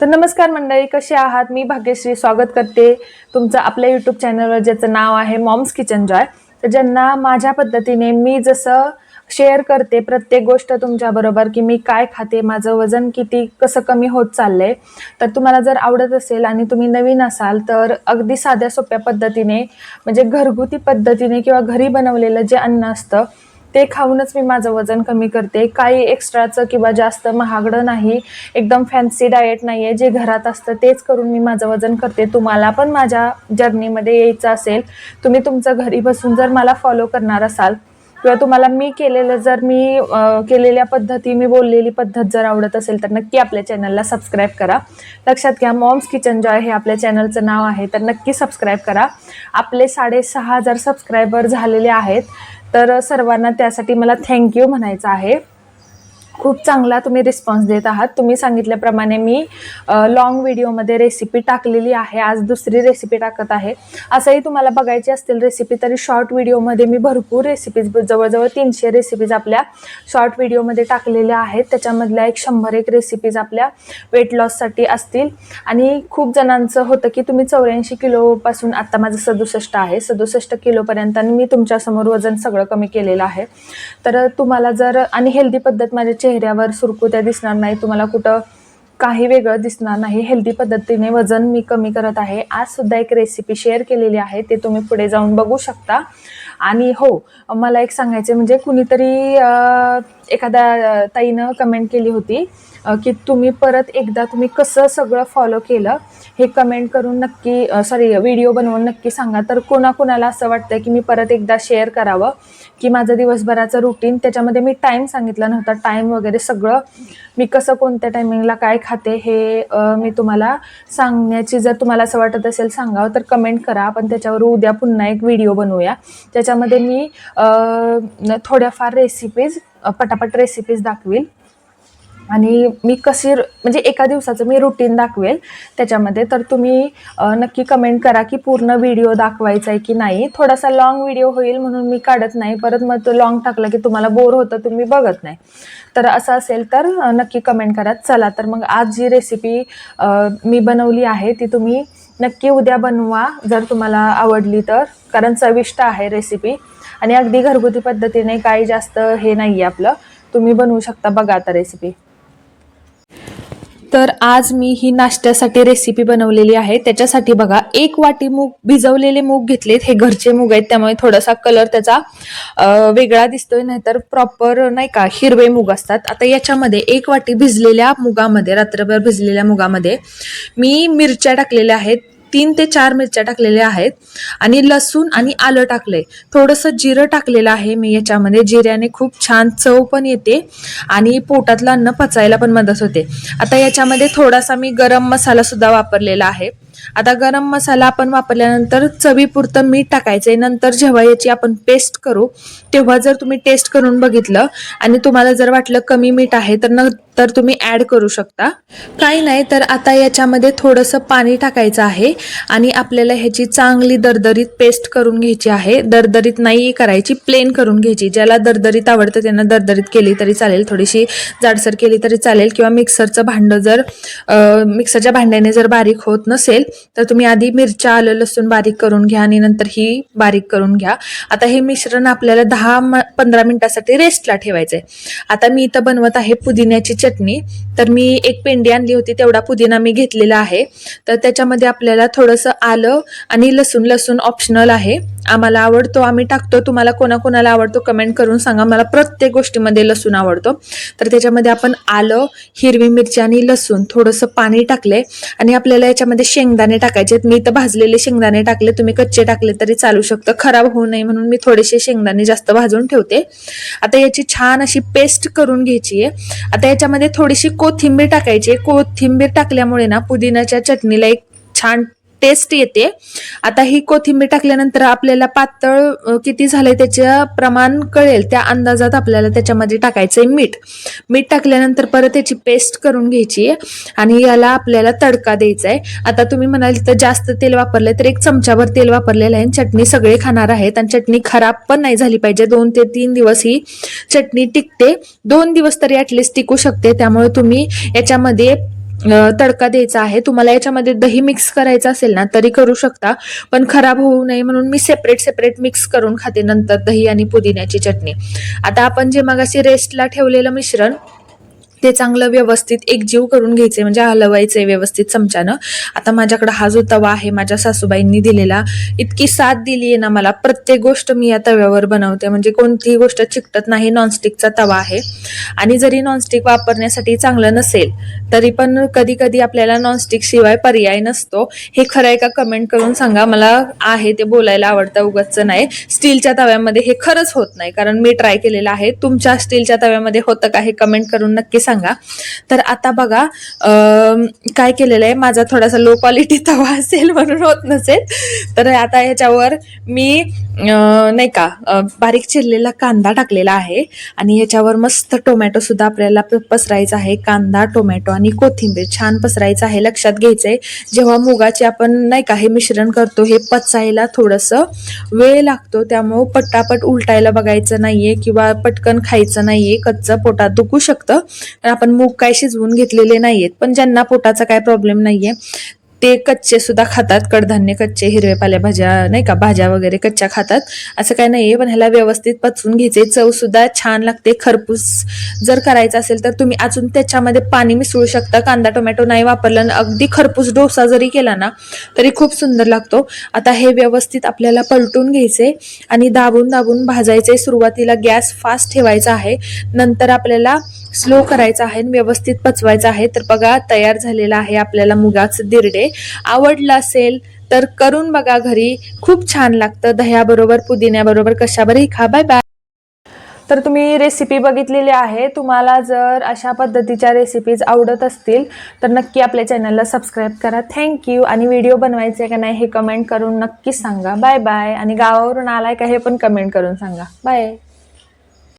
तर नमस्कार मंडळी कसे आहात? मी भाग्यश्री स्वागत करते तुमचं आपल्या यूट्यूब चॅनलवर ज्याचं नाव आहे मॉम्स किचन जॉय तर ज्यांना माझ्या पद्धतीने मी जसं शेअर करते प्रत्येक गोष्ट तुमच्याबरोबर की मी काय खाते माझं वजन किती कसं कमी होत चाललंय तर तुम्हाला जर आवडत असेल आणि तुम्ही नवीन असाल तर अगदी साध्या सोप्या पद्धतीने म्हणजे घरगुती पद्धतीने किंवा घरी बनवलेलं जे अन्न असतं ते खाऊनच मी माझं वजन कमी करते. काही एक्स्ट्राचं किंवा जास्त महागडं नाही. एकदम फॅन्सी डाएट नाही आहे जे घरात असतं तेच करून मी माझं वजन करते. तुम्हाला पण माझ्या जर्नीमध्ये यायचं असेल तुम्ही तुमचं घरी बसून जर मला फॉलो करणार असाल किंवा तुम्हाला मी केलेलं जर मी केलेल्या पद्धती मी बोललेली पद्धत जर आवडत असेल तर नक्की आपल्या चॅनलला सबस्क्राईब करा. लक्षात घ्या मॉम्स किचन जॉय हे आपल्या चॅनलचं नाव आहे तर नक्की सबस्क्राईब करा. आपले साडेसहा हजार सबस्क्रायबर झालेले आहेत. तर सर्वांना त्यासाठी मला थँक्यू म्हणायचं आहे. खूप चांगला तुम्ही रिस्पॉन्स देत आहात. तुम्ही सांगितल्याप्रमाणे मी लॉंग व्हिडिओमध्ये रेसिपी टाकलेली आहे. आज दुसरी रेसिपी टाकत आहे. असंही तुम्हाला बघायची असतील रेसिपी तरी शॉर्ट व्हिडिओमध्ये मी भरपूर रेसिपीज जवळजवळ तीनशे रेसिपीज आपल्या शॉर्ट व्हिडिओमध्ये टाकलेल्या आहेत. त्याच्यामधल्या एक शंभर एक रेसिपीज आपल्या वेट लॉससाठी असतील. आणि खूप जणांचं होतं की तुम्ही चौऱ्याऐंशी किलोपासून आत्ता माझं सदुसष्ट आहे. सदुसष्ट किलोपर्यंत आणि मी तुमच्यासमोर वजन सगळं कमी केलेलं आहे. तर तुम्हाला जर आणि हेल्दी पद्धत माझ्या चेहऱ्यावर सुरकुत्या दिसणार नाही तुम्हाला कुठं काही वेगळं दिसणार नाही. हेल्दी पद्धतीने वजन मी कमी करत आहे. आज सुद्धा एक रेसिपी शेअर केलेली आहे ते तुम्ही पुढे जाऊन बघू शकता. आणि हो मला एक सांगायचं म्हणजे कुणीतरी एखाद्या ताईनं कमेंट केली होती की तुम्ही परत एकदा तुम्ही कसं सगळं फॉलो केलं हे कमेंट करून नक्की सॉरी व्हिडिओ बनवून नक्की सांगा. तर कोणाकोणाला असं वाटतं की मी परत एकदा शेअर करावं की माझं दिवसभराचं रुटीन त्याच्यामध्ये मी टाईम सांगितला नव्हता. टाईम वगैरे सगळं मी कसं कोणत्या टायमिंगला काय खाते हे मी तुम्हाला सांगण्याची जर तुम्हाला असं वाटत असेल सांगावं तर कमेंट करा. आपण त्याच्यावर उद्या पुन्हा एक व्हिडिओ बनवूया. त्याच्यामध्ये मी थोड्याफार रेसिपीज पटापट रेसिपीज दाखवेल. आणि मी कशी र- म्हणजे एका दिवसाचं मी रुटीन दाखवेल त्याच्यामध्ये. तर तुम्ही नक्की कमेंट करा की पूर्ण व्हिडिओ दाखवायचा आहे की नाही. थोडासा लॉंग व्हिडिओ होईल म्हणून मी काढत नाही. परत मग तो लॉंग टाकला की तुम्हाला बोर होतं तुम्ही बघत नाही. तर असं असेल तर नक्की कमेंट करा. चला तर मग आज जी रेसिपी मी बनवली आहे ती तुम्ही नक्की उद्या बनवा. जर तुम्हाला आवडली तर. कारण चविष्ट आहे रेसिपी आणि अगदी घरगुती पद्धतीने काही जास्त हे नाही आहे आपलं. तुम्ही बनवू शकता बघा आता रेसिपी तर आज मी ही नाश्त्यासाठी रेसिपी बनवलेली आहे. त्याच्यासाठी बघा एक वाटी मूग भिजवलेले मूग घेतलेत. हे घरचे मूग आहेत त्यामुळे थोडासा कलर त्याचा वेगळा दिसतोय. नाहीतर प्रॉपर नाही का हिरवे मूग असतात. आता याच्यामध्ये एक वाटी भिजलेल्या मुगामध्ये रात्रभर भिजलेल्या मुगामध्ये मी मिरच्या टाकलेल्या आहेत. तीन ते चार मिरच्या टाकलेल्या आहेत आणि लसूण आणि आलं टाकलंय. थोडंसं जिरं टाकलेलं आहे मी याच्यामध्ये. जिऱ्याने खूप छान चव पण येते आणि पोटातलं अन्न पचायला पण मदत होते. आता याच्यामध्ये थोडासा मी गरम मसाला सुद्धा वापरलेला आहे. आता गरम मसाला आपण वापरल्यानंतर चवीपुरतं मीठ टाकायचं आहे नंतर जेव्हा याची आपण पेस्ट करू तेव्हा जर तुम्ही टेस्ट करून बघितलं आणि तुम्हाला जर वाटलं कमी मीठ आहे तर नंतर तुम्ही ऍड करू शकता. काही नाही तर आता याच्यामध्ये थोडंसं पाणी टाकायचं आहे आणि आपल्याला ह्याची चांगली दरदरीत पेस्ट करून घ्यायची आहे. दरदरीत नाही करायची प्लेन करून घ्यायची. ज्याला दरदरीत आवडतं त्यांना दरदरीत केली तरी चालेल. थोडीशी जाडसर केली तरी चालेल किंवा मिक्सरचं भांडं जर मिक्सरच्या भांड्याने जर बारीक होत नसेल तर तुम्ही आधी मिरच्या आलं लसूण बारीक करून घ्या आणि नंतर ही बारीक करून घ्या. आता हे मिश्रण आपल्याला दहा पंधरा मिनिटासाठी रेस्टला ठेवायचंय. आता मी इथं बनवत आहे पुदिन्याची चटणी. तर मी एक पेंडी आणली होती तेवढा पुदिना मी घेतलेला आहे. तर त्याच्यामध्ये आपल्याला थोडंसं आलं आणि लसूण लसूण ऑप्शनल आहे. आम्हाला आवडतो आम्ही टाकतो. तुम्हाला कोणाकोणाला आवडतो कमेंट करून सांगा. मला प्रत्येक गोष्टीमध्ये लसूण आवडतो. तर त्याच्यामध्ये आपण आलं हिरवी मिरची आणि लसूण थोडंसं पाणी टाकले आणि आपल्याला याच्यामध्ये शेंगदाणे टाकायचे आहेत. मी तर भाजलेले शेंगदाणे टाकले. तुम्ही कच्चे टाकले तरी चालू शकतं. खराब होऊ नये म्हणून मी थोडेसे शेंगदाणे जास्त भाजून ठेवते. आता याची छान अशी पेस्ट करून घ्यायची आहे. आता याच्यामध्ये थोडीशी कोथिंबीर टाकायची आहे. कोथिंबीर टाकल्यामुळे ना पुदिनाच्या चटणीला एक छान टेस्ट येते. आता ही कोथिंबीर टाकल्यानंतर आपल्याला पातळ किती झालंय त्याचं प्रमाण कळेल. त्या अंदाजात आपल्याला त्याच्यामध्ये टाकायचंय मीठ. मीठ टाकल्यानंतर परत त्याची पेस्ट करून घ्यायची आहे आणि याला आपल्याला तडका द्यायचा आहे आता तुम्ही म्हणाल तर जास्त तेल वापरलंय तर एक चमचाभर तेल वापरलेलं आहे चटणी सगळे खाणार आहेत आणि चटणी खराब पण नाही झाली पाहिजे. दोन ते तीन दिवस ही चटणी टिकते. दोन दिवस तरी ऍटलिस्ट टिकू शकते. त्यामुळे तुम्ही याच्यामध्ये तडका द्यायचा आहे. तुम्हाला याच्यामध्ये दही मिक्स करायचं असेल ना तरी करू शकता. पण खराब होऊ नये म्हणून मी सेपरेट सेपरेट मिक्स करून खाते नंतर दही आणि पुदिन्याची चटणी. आता आपण जे मगाशी रेस्टला ठेवलेलं मिश्रण ते चांगलं व्यवस्थित एकजीव करून घ्यायचे म्हणजे हलवायचे व्यवस्थित चमच्यानं. आता माझ्याकडे हा जो तवा आहे माझ्या सासूबाईंनी दिलेला इतकी साथ दिली आहे ना मला. प्रत्येक गोष्ट मी या तव्यावर बनवते. म्हणजे कोणतीही गोष्ट चिकटत नाही नॉनस्टिकचा तवा आहे. आणि जरी नॉनस्टिक वापरण्यासाठी चांगलं नसेल तरी पण कधी कधी आपल्याला नॉनस्टिक शिवाय पर्याय नसतो. हे खरं आहे का कमेंट करून सांगा. मला आहे ते बोलायला आवडतं उगाच नाही. स्टीलच्या तव्यामध्ये हे खरंच होत नाही. कारण मी ट्राय केलेलं आहे. तुमच्या स्टीलच्या तव्यामध्ये होतं का हे कमेंट करून नक्की सांगा. तर आता बघा काय केलेलं आहे माझा थोडासा लो क्वालिटी तवा असेल म्हणून होत नसेल. तर आता ह्याच्यावर मी नाही का बारीक चिरलेला कांदा टाकलेला आहे. आणि ह्याच्यावर मस्त टोमॅटो सुद्धा आपल्याला प- पसरायचा आहे. कांदा टोमॅटो आणि कोथिंबीर छान पसरायचं आहे. लक्षात घ्यायचंय. जेव्हा मुगाचे आपण नाही का हे मिश्रण करतो हे पचायला थोडंसं वेळ लागतो. त्यामुळं पटापट उलटायला बघायचं नाहीये किंवा पटकन खायचं नाहीये. कच्चं पोटात दुखू शकतं. पण आपण मूग काय शिजवून घेतलेले नाहीयेत पण ज्यांना पोटाचा काय प्रॉब्लेम नाहीये ते कच्चे सुद्धा खातात कडधान्य कच्चे हिरवे पालेभाज्या नाही का भाज्या वगैरे कच्च्या खातात. असं काय नाही पण ह्याला व्यवस्थित पचवून घ्यायचे. चव सुद्धा छान लागते. खरपूस जर करायचं असेल तर तुम्ही अजून त्याच्यामध्ये पाणी मिसळू शकता. कांदा टोमॅटो नाही वापरला आणि अगदी खरपूस डोसा जरी केला ना तरी खूप सुंदर लागतो. आता हे व्यवस्थित आपल्याला पलटून घ्यायचे आणि दाबून दाबून भाजायचे. सुरुवातीला गॅस फास्ट ठेवायचा आहे. नंतर आपल्याला स्लो करायचा आहे आणि व्यवस्थित पचवायचा आहे. तर बघा तयार झालेला आहे आपल्याला मुगाचं दिरडे. आवडलं असेल तर करून बघा घरी. खूप छान लागतं. दह्याबरोबर पुदिन्याबरोबर कशावरही खा. बाय बाय तर तुम्ही रेसिपी बघितलेली आहे. तुम्हाला जर अशा पद्धतीच्या रेसिपीज आवडत असतील तर नक्की आपल्या चॅनलला सबस्क्राईब करा. थँक्यू आणि व्हिडिओ बनवायचे का नाही हे कमेंट करून नक्की सांगा. बाय बाय आणि गावावरून आलाय का हे पण कमेंट करून सांगा. बाय